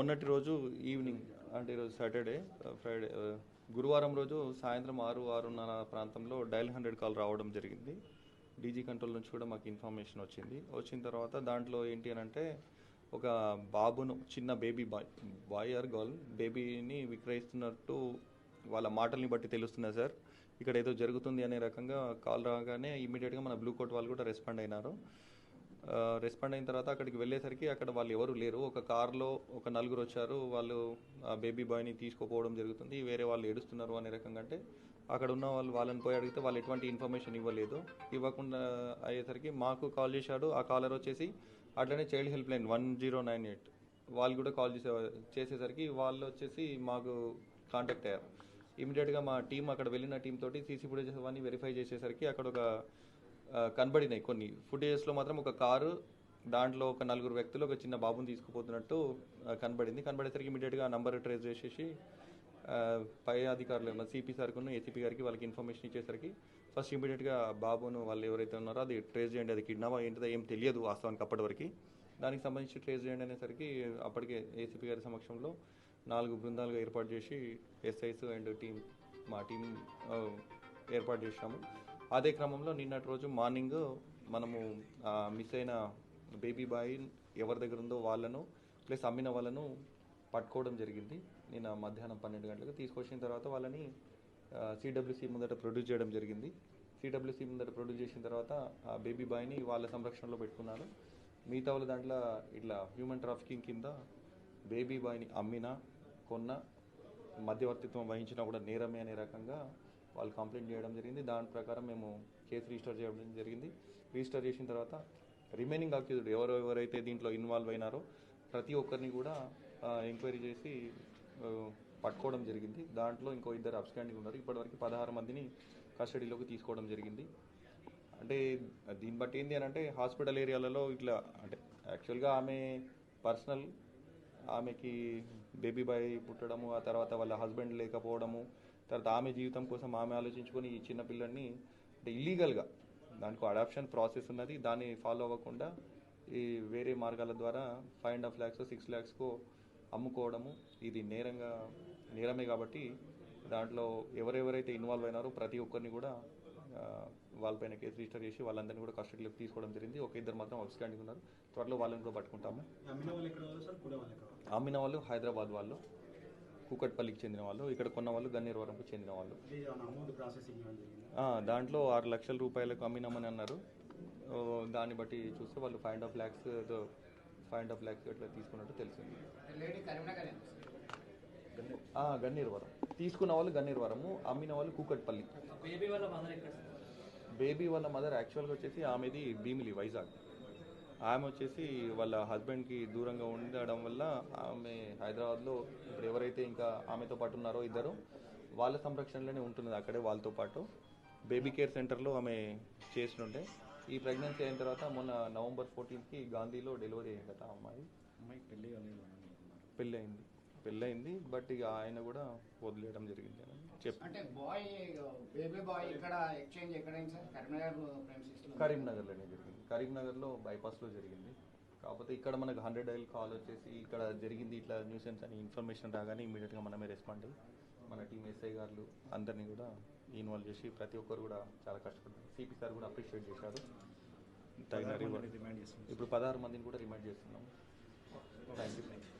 మొన్నటి రోజు ఈవినింగ్ అంటే ఈరోజు సాటర్డే ఫ్రైడే గురువారం రోజు సాయంత్రం ఆరు ఆరున్నర ప్రాంతంలో డైల్ హండ్రెడ్ కాల్ రావడం జరిగింది. డీజీ కంట్రోల్ నుంచి కూడా మాకు ఇన్ఫర్మేషన్ వచ్చింది. వచ్చిన తర్వాత దాంట్లో ఏంటి అని అంటే ఒక బాబును చిన్న baby boy boy or girl బేబీని విక్రయిస్తున్నట్టు వాళ్ళ మాటల్ని బట్టి తెలుస్తున్నాయి సార్. ఇక్కడ ఏదో జరుగుతుంది అనే రకంగా కాల్ రాగానే ఇమీడియట్గా మన బ్లూ కోట్ వాళ్ళు కూడా రెస్పాండ్ అయినారు. రెస్పాండ్ అయిన తర్వాత అక్కడికి వెళ్ళేసరికి అక్కడ వాళ్ళు ఎవరు లేరు. ఒక కార్లో ఒక నలుగురు వచ్చారు. వాళ్ళు ఆ బేబీ బాయ్ని తీసుకుపోవడం జరుగుతుంది. వేరే వాళ్ళు ఏడుస్తున్నారు అనే రకంగా అంటే అక్కడ ఉన్న వాళ్ళు వాళ్ళని పోయి అడిగితే వాళ్ళు ఎటువంటి ఇన్ఫర్మేషన్ ఇవ్వలేదు. ఇవ్వకుండా అయ్యేసరికి మాకు కాల్ చేశాడు. ఆ కాలర్ వచ్చేసి అట్లనే child help line one zero nine eight వాళ్ళు కూడా కాల్ చేసే చేసేసరికి వాళ్ళు వచ్చేసి మాకు కాంటాక్ట్ అయ్యారు. ఇమీడియట్గా మా టీం అక్కడ వెళ్ళిన టీం తోటి సీసీ ఫుటేజెస్ అవన్నీ వెరిఫై చేసేసరికి అక్కడ ఒక కనబడినాయి కొన్ని. ఫుటేజెస్లో మాత్రం ఒక కారు దాంట్లో ఒక నలుగురు వ్యక్తులు ఒక చిన్న బాబుని తీసుకుపోతున్నట్టు కనబడింది. కనబడేసరికి ఇమీడియట్గా ఆ నంబర్ ట్రేస్ చేసేసి పై అధికారులు మన సిపి సార్కును ఏసీపీ గారికి వాళ్ళకి ఇన్ఫర్మేషన్ ఇచ్చేసరికి ఫస్ట్ ఇమీడియట్గా బాబును వాళ్ళు ఎవరైతే ఉన్నారో అది ట్రేస్ చేయండి అది కిడ్నాప్ ఏంటిదో ఏం తెలియదు వాస్తవానికి అప్పటి వరకు. దానికి సంబంధించి ట్రేస్ చేయండి అనేసరికి అప్పటికే ఏసీపీ గారి సమక్షంలో నాలుగు బృందాలుగా ఏర్పాటు చేసి ఎస్ఐస్ అండ్ టీం మా టీం ఏర్పాటు చేసాము అదే క్రమంలో నిన్నటి రోజు మార్నింగ్ మనము మిస్ అయిన బేబీ బాయ్ ఎవరి దగ్గర ఉందో వాళ్ళను ప్లస్ అమ్మిన వాళ్ళను పట్టుకోవడం జరిగింది. నిన్న మధ్యాహ్నం పన్నెండు గంటలకు తీసుకొచ్చిన తర్వాత వాళ్ళని సిడబ్ల్యూసి ముందట ప్రొడ్యూస్ చేయడం జరిగింది. సిడబ్ల్యూసి ముందట ప్రొడ్యూస్ చేసిన తర్వాత ఆ బేబీ బాయ్ని వాళ్ళ సంరక్షణలో పెట్టుకున్నారు. మిగతా వాళ్ళ దాంట్లో ఇట్లా హ్యూమన్ ట్రాఫికింగ్ కింద బేబీ బాయ్ని అమ్మినా కొన్న మధ్యవర్తిత్వం వహించినా కూడా నేరమే అనే రకంగా వాళ్ళు కంప్లైంట్ చేయడం జరిగింది. దాని ప్రకారం మేము కేసు రిజిస్టర్ చేయడం జరిగింది. రిజిస్టర్ చేసిన తర్వాత రిమైనింగ్ అక్యూజ్డ్ ఎవరు ఎవరైతే దీంట్లో ఇన్వాల్వ్ అయినారో ప్రతి ఒక్కరిని కూడా ఎంక్వైరీ చేసి పట్టుకోవడం జరిగింది. దాంట్లో ఇంకో ఇద్దరు అబ్స్టాండింగ్ ఉన్నారు. ఇప్పటివరకు పదహారు మందిని కస్టడీలోకి తీసుకోవడం జరిగింది. అంటే దీన్ని బట్టి ఏంటి అని అంటే హాస్పిటల్ ఏరియాలలో ఇట్లా అంటే యాక్చువల్గా ఆమె పర్సనల్ ఆమెకి బేబీ బాయ్ పుట్టడము ఆ తర్వాత వాళ్ళ హస్బెండ్ లేకపోవడము తర్వాత ఆమె జీవితం కోసం ఆమె ఆలోచించుకొని ఈ చిన్న పిల్లల్ని అంటే ఇల్లీగల్గా దానికి అడాప్షన్ ప్రాసెస్ ఉన్నది. దాన్ని ఫాలో అవ్వకుండా ఈ వేరే మార్గాల ద్వారా five and half lakhs six ల్యాక్స్కు అమ్ముకోవడము. ఇది నేరంగా నేరమే కాబట్టి దాంట్లో ఎవరెవరైతే ఇన్వాల్వ్ అయినారో ప్రతి ఒక్కరిని కూడా వాళ్ళపైన కేసు రిజిస్టర్ చేసి వాళ్ళందరినీ కూడా కస్టడీలోకి తీసుకోవడం జరిగింది. ఒక ఇద్దరు మాత్రం అవుట్స్టాండింగ్ ఉన్నారు. త్వరలో వాళ్ళని కూడా పట్టుకుంటాము? అమ్మిన వాళ్ళు హైదరాబాద్ వాళ్ళు. కూకట్పల్లికి చెందిన వాళ్ళు ఇక్కడ కొన్న వాళ్ళు గన్నేరువరంకు చెందిన వాళ్ళు. దాంట్లో ఆరు లక్షల రూపాయలకు అమ్మినామని అన్నారు. దాన్ని బట్టి చూస్తే వాళ్ళు five and half lakhs five and half lakhs ఇట్లా తీసుకున్నట్టు తెలిసింది. లేడీ కరీంనగర్ ఆ, గన్నేరువరం. తీసుకున్న వాళ్ళు గన్నేరువరము అమ్మిన వాళ్ళు కూకట్పల్లి. బేబీ వాళ్ళ మదర్ యాక్చువల్గా వచ్చేసి ఆమెది భీమిలి వైజాగ్. ఆమె వచ్చేసి వాళ్ళ హస్బెండ్కి దూరంగా ఉండడం వల్ల ఆమె హైదరాబాద్లో ఇప్పుడు ఎవరైతే ఇంకా ఆమెతో పాటు ఉన్నారో ఇద్దరు వాళ్ళ సంరక్షణలోనే ఉంటున్నది అక్కడే వాళ్ళతో పాటు. బేబీ కేర్ సెంటర్లో ఆమె చేస్తుండే ఈ ప్రెగ్నెన్సీ అయిన తర్వాత మొన్న నవంబర్ ఫోర్టీన్త్కి గాంధీలో డెలివరీ అయింది కదా అమ్మాయి. అని అంటున్నారు. పెళ్ళి అయింది పెళ్ళి అయింది బట్ ఇక ఆయన కూడా వదిలేయడం జరిగింది అంటే బాయ్ బేబీ బాయ్ ఇక్కడ ఎక్స్చేంజ్ ఎక్కడైంది సార్? కరీంనగర్లో? కరీంనగర్లోనే జరిగింది. కరీంనగర్లో బైపాస్లో జరిగింది. కాకపోతే ఇక్కడ మనకు హండ్రెడ్ డైల్ కాల్ వచ్చేసి ఇక్కడ జరిగింది ఇట్లా న్యూసెన్స్ అని ఇన్ఫర్మేషన్ రాగానే ఇమీడియట్గా మనమే రెస్పాండ్ అయ్యి మన టీం ఎస్ఐ గారు అందరినీ కూడా ఇన్వాల్వ్ చేసి ప్రతి ఒక్కరు కూడా చాలా కష్టపడ్డారు. సిపి సార్ కూడా అప్రిషియేట్ చేశారు. తగిన. ఇప్పుడు పదహారు మందిని కూడా రిమైండ్ చేస్తున్నాం. Thank you